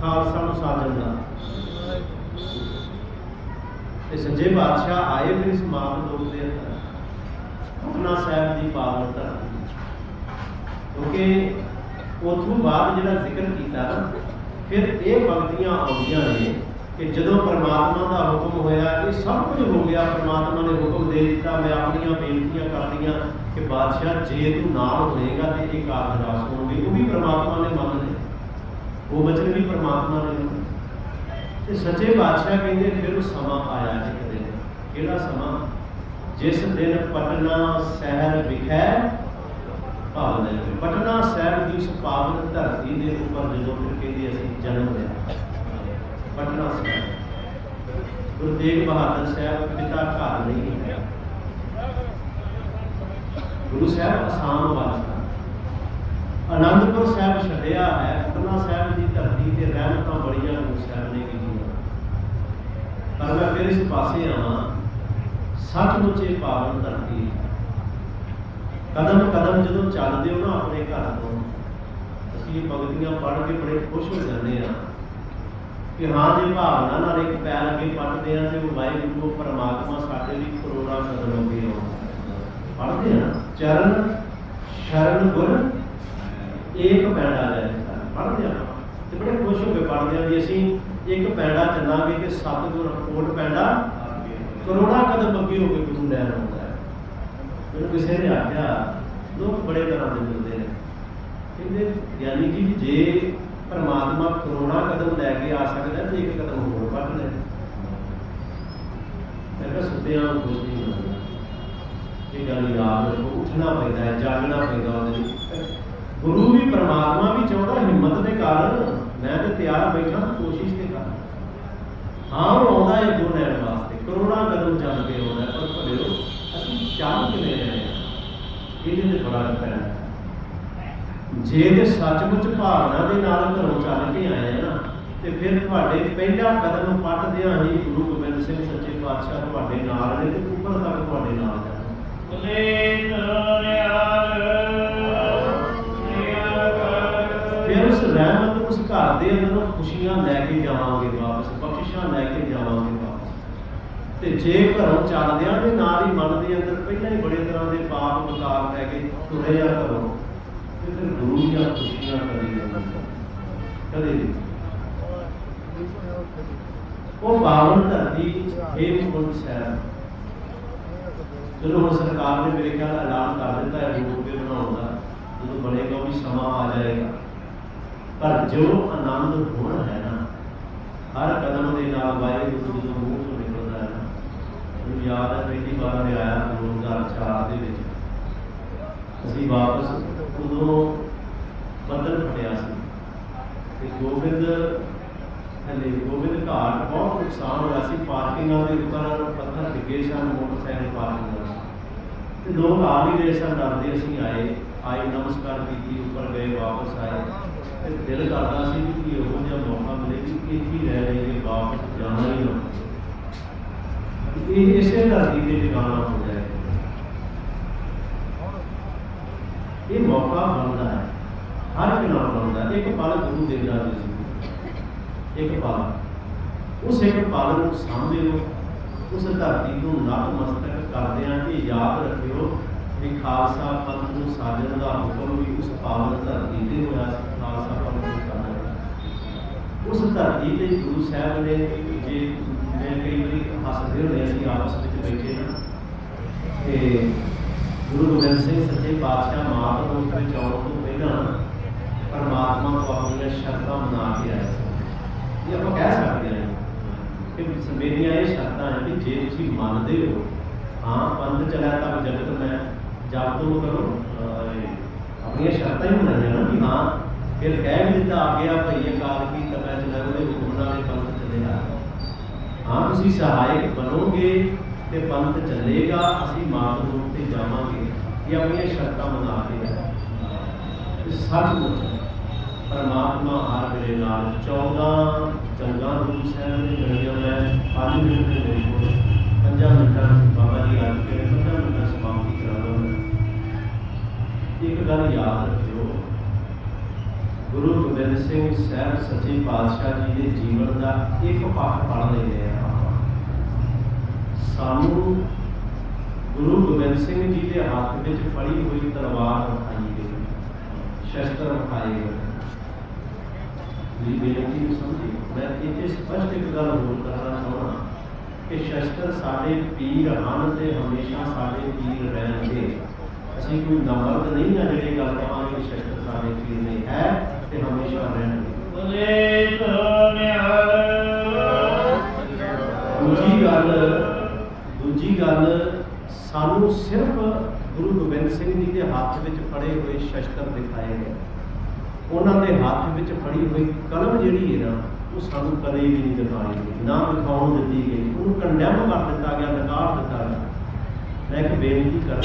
ਖਾਲਸਾ ਨੂੰ ਸਾਜਣ ਦਾ। ਤੇ ਸੱਜੇ ਬਾਦਸ਼ਾਹ ਆਏ ਫਿਰ ਇਸ ਮਾਨ ਲੋਕ ਦੇ ਅੰਦਰ। ਪਟਨਾ ਸਾਹਿਬ ਦੀ ਪਾਵਨ ਧਰਤੀ ਕਿਉਂਕਿ ਉਥੋਂ ਬਾਅਦ ਜਿਹੜਾ ਜ਼ਿਕਰ ਕੀਤਾ ਨਾ, ਫਿਰ ਇਹ ਪੰਕਤੀਆਂ ਆਉਂਦੀਆਂ ਨੇ ਕਿ ਜਦੋਂ ਪਰਮਾਤਮਾ ਦਾ ਹੁਕਮ ਹੋਇਆ, ਇਹ ਸਭ ਕੁਝ ਹੋ ਗਿਆ। ਪਰਮਾਤਮਾ ਨੇ ਹੁਕਮ ਦੇ ਦਿੱਤਾ, ਮੈਂ ਆਪਣੀਆਂ ਬੇਨਤੀਆਂ ਕਰਦੀਆਂ ਕਿ ਬਾਦਸ਼ਾਹ ਜੇ ਤੂੰ ਨਾਲ ਹੋਏਗਾ ਤੇ ਇਹ ਕਾਰਜ ਰਾਸ ਹੋਣਗੇ ਉਹ ਵੀ ਪਰਮਾਤਮਾ ਨੇ ਮੰਨ ਲਏ। ਉਹ ਬਚਨ ਵੀ ਪਰਮਾਤਮਾ ਨੇ। ਤੇ ਸੱਚੇ ਬਾਦਸ਼ਾਹ ਕਹਿੰਦੇ, ਫਿਰ ਉਹ ਸਮਾਂ ਆਇਆ ਇੱਕ ਦਿਨ। ਕਿਹੜਾ ਸਮਾਂ? ਜਿਸ ਦਿਨ ਪਟਨਾ ਸ਼ਹਿਰ ਵਿਖੇ ਭਾਵ ਦੇ ਪਟਨਾ ਸਾਹਿਬ ਦੀ ਉਸ ਧਰਤੀ ਦੇ ਉੱਪਰ ਜਦੋਂ ਫਿਰ ਕਹਿੰਦੇ ਅਸੀਂ ਜਨਮ ਲਿਆ। ਪਟਨਾ ਸਾਹਿਬ ਗੁਰੂ ਤੇਗ ਬਹਾਦਰ ਸਾਹਿਬ ਪਿਤਾ ਘਰ ਨਹੀਂ ਹੈ। ਗੁਰੂ ਸਾਹਿਬ ਅਸਾਮ ਵਾਸਤਾ ਅਨੰਦਪੁਰ ਸਾਹਿਬ ਛੱਡਿਆ ਹੈ, ਪਟਨਾ ਸਾਹਿਬ ਦੀ ਧਰਤੀ ਤੇ ਰਹਿਮਤਾਂ ਬੜੀਆਂ ਗੁਰੂ ਸਾਹਿਬ ਨੇ ਕੀਤੀਆਂ ਪਰ ਮੈਂ ਫਿਰ ਇਸ ਪਾਸੇ ਆਵਾਂ, ਸੱਚਮੁੱਚ ਇਹ ਪਾਵਨ ਧਰਤੀ ਕਦਮ ਕਦਮ ਜਦੋਂ ਚੱਲਦੇ ਹੋ ਨਾ ਆਪਣੇ ਘਰ ਤੋਂ, ਅਸੀਂ ਇਹ ਪੰਕਤੀਆਂ ਪੜ੍ਹ ਕੇ ਬੜੇ ਖੁਸ਼ ਹੋ ਜਾਂਦੇ ਆ ਕਿ ਹਾਂ ਜੇ ਭਾਵਨਾ ਨਾਲ ਇੱਕ ਪੈਰ ਅੱਗੇ ਪੱਟਦੇ ਆ ਤੇ ਉਹ ਵਾਹਿਗੁਰੂ ਪਰਮਾਤਮਾ ਸਾਡੇ ਲਈ ਕਰੋੜਾਂ ਕਦਮ ਅੱਗੇ ਆਉਂਦਾ ਪੜ੍ਹਦੇ ਆ ਚਰਨ, ਸ਼ਰਨ ਗੁਰ ਇੱਕ ਪੈੜਾ ਲੈ ਪੜ੍ਹਦੇ ਆ ਤੇ ਬੜੇ ਖੁਸ਼ ਹੋ ਕੇ ਪੜ੍ਹਦੇ ਆ ਵੀ ਅਸੀਂ ਇੱਕ ਪੈੜਾ ਚੱਲਾਂਗੇ ਤੇ ਸਤਿਗੁਰ ਕੋਟ ਪੈੜਾ ਕਰੋੜਾਂ ਕਦਮ ਅੱਗੇ ਹੋ ਕੇ ਗੁਰੂ ਲੈਣ ਆਉਂਦਾ ਹੈ। ਮੈਨੂੰ ਕਿਸੇ ਨੇ ਆਖਿਆ, ਲੋਕ ਬੜੇ ਤਰ੍ਹਾਂ ਦੇ ਮਿਲਦੇ ਨੇ। ਕਹਿੰਦੇ, ਗਿਆਨੀ ਜੀ, ਜੇ ਪਰਮਾਤਮਾ ਕਰੋੜਾਂ ਕਦਮ ਲੈ ਕੇ ਆ ਸਕਦਾ ਤੇ ਇੱਕ ਕਦਮ ਹੋਰ ਵੱਧ ਲੈ। ਮੈਂ ਕਿਹਾ ਸੁੱਤਿਆਂ ਨੂੰ ਕੁਝ ਨਹੀਂ ਮਿਲਦਾ ਇਹ ਗੱਲ ਯਾਦ ਰੱਖੋ, ਉੱਠਣਾ ਪੈਂਦਾ ਹੈ, ਜਾਗਣਾ ਪੈਂਦਾ ਉਹਦੇ ਲਈ ਗੁਰੂ ਵੀ ਪਰਮਾਤਮਾ ਵੀ ਚਾਹੁੰਦਾ ਹਿੰਮਤ ਦੇ ਕਾਰਨ ਮੈਂ ਤੇ ਤਿਆਰ ਬੈਠਾ ਕੋਸ਼ਿਸ਼ ਤੇ ਕਰ। ਹਾਂ, ਉਹ ਆਉਂਦਾ ਹੈ ਗੁਣ ਵਾਸਤੇ। ਕਰੋੜਾਂ ਕਦਮ ਚੱਲ ਕੇ ਆਉਂਦਾ ਪਰ ਭਲਿਓ, ਅਸੀਂ ਚੱਲ ਕਿਵੇਂ ਰਹੇ ਹਾਂ? ਇਹਦੇ ਤੇ ਬੜਾ ਅੰਤਰ ਹੈ। ਜੇ ਤੇ ਸੱਚਮੁੱਚ ਭਾਵਨਾ ਦੇ ਨਾਲ ਘਰੋਂ ਚੱਲ ਕੇ ਆਏ ਆ ਨਾ, ਤੇ ਫਿਰ ਤੁਹਾਡੇ ਪਹਿਲਾ ਕਦਮ ਪੱਟਦਿਆਂ ਹੀ ਗੁਰੂ ਗੋਬਿੰਦ ਸਿੰਘ ਸੱਚੇ ਪਾਤਸ਼ਾਹ ਤੁਹਾਡੇ ਨਾਲ ਨੇ ਤੇ ਉੱਪਰ ਤੱਕ ਤੁਹਾਡੇ ਨਾਲ ਜਾਣਗੇ ਫਿਰ ਰਹਿਮਤ ਉਸ ਘਰ ਦੇ ਅੰਦਰੋਂ ਖੁਸ਼ੀਆਂ ਲੈ ਕੇ ਜਾਵਾਂਗੇ ਵਾਪਸ, ਬਖਸ਼ਿਸ਼ਾਂ ਲੈ ਕੇ ਜਾਵਾਂਗੇ ਵਾਪਸ। ਤੇ ਜੇ ਘਰੋਂ ਚੱਲਦਿਆਂ ਦੇ ਨਾਲ ਹੀ ਮਨ ਦੇ ਅੰਦਰ ਪਹਿਲਾਂ ਹੀ ਬੜੇ ਤਰ੍ਹਾਂ ਦੇ ਪਾਪ ਵਿਕਾਰ ਲੈ ਕੇ ਤੁਰੇ ਆ ਘਰੋਂ। ਤੇ ਫਿਰ ਗੁਰੂ ਦੀਆਂ ਖੁਸ਼ੀਆਂ ਕਦੇ ਕਦੇ ਨਹੀਂ। ਉਹ ਬਾਵਨ ਧਰਤੀ ਹੇਮਕੁੰਟ ਸਾਹਿਬ ਜਦੋਂ ਹੁਣ ਸਰਕਾਰ ਨੇ ਮੇਰੇ ਖਿਆਲ ਐਲਾਨ ਕਰ ਦਿੱਤਾ ਹੈ ਰੋਪਵੇ ਬਣਾਉਣ ਦਾ, ਜਦੋਂ ਬਣੇਗਾ ਉਹ ਵੀ ਸਮਾਂ ਆ ਜਾਏਗਾ। ਪਰ ਜੋ ਆਨੰਦ ਹੁਣ ਹੈ ਨਾ, ਹਰ ਕਦਮ ਦੇ ਨਾਲ ਵਾਹਿਗੁਰੂ ਜਦੋਂ ਮੂੰਹ ਤੋਂ ਨਿਕਲਦਾ ਹੈ ਨਾ। ਮੈਨੂੰ ਯਾਦ ਹੈ ਪਹਿਲੀ ਵਾਰ ਮੈਂ ਆਇਆ 2004 ਦੇ ਵਿੱਚ। ਅਸੀਂ ਵਾਪਸ ਉਦੋਂ ਬੱਦਲ ਫਟਿਆ ਸੀ। ਤੇ ਗੋਬਿੰਦ ਹਲੇ ਗੋਬਿੰਦ ਘਾਟ ਬਹੁਤ ਨੁਕਸਾਨ ਹੋਇਆ ਸੀ। ਪਾਰਕਿੰਗਾਂ ਦੇ ਉੱਪਰ ਪੱਥਰ ਡਿੱਗੇ ਸਨ ਮੋਟਰਸਾਈਕਲ ਪਾਰਕਿੰਗਾਂ ਸੀ ਤੇ ਲੋਕ ਆ ਨਹੀਂ ਰਹੇ ਸਨ, ਡਰਦੇ ਅਸੀਂ ਆਏ। ਆਏ, ਨਮਸਕਾਰ ਕੀਤੀ, ਉੱਪਰ ਗਏ, ਵਾਪਸ ਆਏ। ਤੇ ਦਿਲ ਕਰਦਾ ਸੀ ਵੀ ਇਹੋ ਜਿਹਾ ਮੌਕਾ ਮਿਲੇ ਕਿ ਇੱਥੇ ਹੀ ਰਹਿ ਜਾਈਏ ਵਾਪਸ ਜਾਣਾ ਹੀ ਨਾ ਇਹ ਇਸੇ ਧਰਤੀ ਤੇ ਟਿਕਾਣਾ ਹੋ ਜਾਏ ਇਹ ਮੌਕਾ ਬਣਦਾ ਹੈ। ਹਰ ਇੱਕ ਨਾਲ ਬਣਦਾ ਇੱਕ ਪਲ ਗੁਰੂ ਦੇਵਦਾ ਜੀ ਸੀ ਇੱਕ ਪਲ। ਉਸ ਇੱਕ ਪਲ ਨੂੰ ਸਾਂਭੇ ਲੋ ਉਸ ਧਰਤੀ ਨੂੰ ਨਤਮਸਤਕ ਕਰਦੇ ਇਹ ਖਾਲਸਾ ਪੰਥ ਨੂੰ ਸਾਜਣ ਦਾ ਹੁਕਮ ਵੀ ਉਸ ਪਾਵਨ ਧਰਤੀ ਤੇ ਹੋਇਆ ਸੀ, ਖਾਲਸਾ ਪੰਥ ਨੂੰ ਸਾਜਣ ਉਸ ਧਰਤੀ ਤੇ ਗੁਰੂ ਸਾਹਿਬ ਨੇ ਜੇ ਮੈਂ ਕਈ ਵਾਰੀ ਹੱਸਦੇ ਹੁੰਦੇ ਅਸੀਂ ਆਪਸ ਵਿੱਚ ਬੈਠੇ ਨਾ, ਤੇ ਗੁਰੂ ਗੋਬਿੰਦ ਸਿੰਘ ਸੱਚੇ ਪਾਤਸ਼ਾਹ ਮਾਤ ਨੂੰ ਵਿੱਚ ਆਉਣ ਤੋਂ ਪਹਿਲਾਂ ਪਰਮਾਤਮਾ ਤੋਂ ਆਪਣੀਆਂ ਸ਼ਰਤਾਂ ਬਣਾ ਕੇ ਆਏ ਸੀ। ਇਹ ਆਪਾਂ ਕਹਿ ਸਕਦੇ ਹਾਂ ਕਿ ਮੇਰੀਆਂ ਇਹ ਸ਼ਰਤਾਂ ਹੈ ਕਿ ਜੇ ਤੁਸੀਂ ਮੰਨਦੇ ਹੋ, ਹਾਂ, ਪੰਥ ਚਲਾ ਤਾਂ ਜਗਤ ਮੈਂ ਜਬ ਤੋਂ ਕਰੋ ਅਹ, ਆਪਣੀਆਂ ਸ਼ਰਤਾਂ ਹੀ ਬਣਾਈਆਂ ਨਾ ਕਿ ਹਾਂ ਫਿਰ ਕਹਿ ਵੀ ਦਿੱਤਾ ਆ ਗਿਆ ਭਈਏ ਕਾਲ ਕੀ ਤਬੈ ਚਲਾ ਉਹਦੇ ਹੁਕਮ ਨਾਲ ਇਹ ਪੰਥ ਚੱਲੇਗਾ ਹਾਂ ਤੁਸੀਂ ਸਹਾਇਕ ਬਣੋਗੇ ਤੇ ਪੰਥ ਚੱਲੇਗਾ ਅਸੀਂ ਮਾਰਗ ਰੂਪ ਤੇ ਜਾਵਾਂਗੇ ਇਹ ਆਪਣੀਆਂ ਸ਼ਰਤਾਂ ਬਣਾ ਕੇ ਹੈ ਇਹ ਸੱਚਮੁੱਚ ਪਰਮਾਤਮਾ ਹਰ ਵੇਲੇ ਨਾਲ 14 ਚੰਗਾ ਗੁਰੂ ਸਾਹਿਬ ਨੇ ਜਣਿਆ ਮੈਂ 5 ਮਿੰਟ ਦੇ ਮੇਰੇ ਕੋਲ 5 ਮਿੰਟਾਂ ਇੱਕ ਗੱਲ ਯਾਦ ਰੱਖਿਓ। ਗੁਰੂ ਗੋਬਿੰਦ ਸਿੰਘ ਸਾਹਿਬ ਸੱਚੇ ਪਾਤਸ਼ਾਹ ਜੀ ਦੇ ਜੀਵਨ ਦਾ ਇੱਕ ਪੱਖ ਪੜ੍ਹ ਲੈਂਦੇ ਆ ਸਾਨੂੰ ਗੁਰੂ ਗੋਬਿੰਦ ਸਿੰਘ ਜੀ ਦੇ ਹੱਥ ਵਿੱਚ ਫੜੀ ਹੋਈ ਤਲਵਾਰ ਵਿਖਾਈ ਗਈ, ਸ਼ਸਤਰ ਵਿਖਾਏ ਗਏ। ਮੇਰੀ ਬੇਨਤੀ ਨੂੰ ਸਮਝੀ, ਮੈਂ ਇੱਥੇ ਸਪਸ਼ਟ ਇੱਕ ਗੱਲ ਹੋਰ ਕਰਨਾ ਚਾਹੁੰਦਾ ਕਿ ਸ਼ਸਤਰ ਸਾਡੇ ਪੀਰ ਹਨ ਤੇ ਹਮੇਸ਼ਾ ਸਾਡੇ ਪੀਰ ਰਹਿਣਗੇ। ਅਸੀਂ ਕੋਈ ਨੰਬਰ ਨਹੀਂ ਆ ਜਿਹੜੇ ਗੱਲ ਕਰਾਂਗੇ ਕਿ ਸ਼ਸਤਰ ਸਾਡੇ ਪੀਰ ਨੇ ਹੈ ਤੇ ਹਮੇਸ਼ਾ ਰਹਿਣਗੇ ਬੋਲੇ ਸੋਨਿਆਲ ਦੂਜੀ ਗੱਲ ਦੂਜੀ ਗੱਲ ਸਾਨੂੰ ਸਿਰਫ ਗੁਰੂ ਗੋਬਿੰਦ ਸਿੰਘ ਜੀ ਦੇ ਹੱਥ ਵਿੱਚ ਫੜੇ ਹੋਏ ਸ਼ਸਤਰ ਦਿਖਾਏ ਗਏ ਉਹਨਾਂ ਦੇ ਹੱਥ ਵਿੱਚ ਫੜੀ ਹੋਈ ਕਲਮ ਜਿਹੜੀ ਹੈ ਨਾ ਉਹ ਸਾਨੂੰ ਕਦੇ ਵੀ ਨਹੀਂ ਦਿਖਾਈ ਗਈ। ਨਾ ਦਿਖਾਉਣ ਦਿੱਤੀ ਗਈ। ਉਹਨੂੰ ਕੰਡੈਮ ਕਰ ਦਿੱਤਾ ਗਿਆ ਨਕਾਰ ਦਿੱਤਾ ਗਿਆ। ਮੈਂ ਇੱਕ ਬੇਨਤੀ ਕਰਾਂ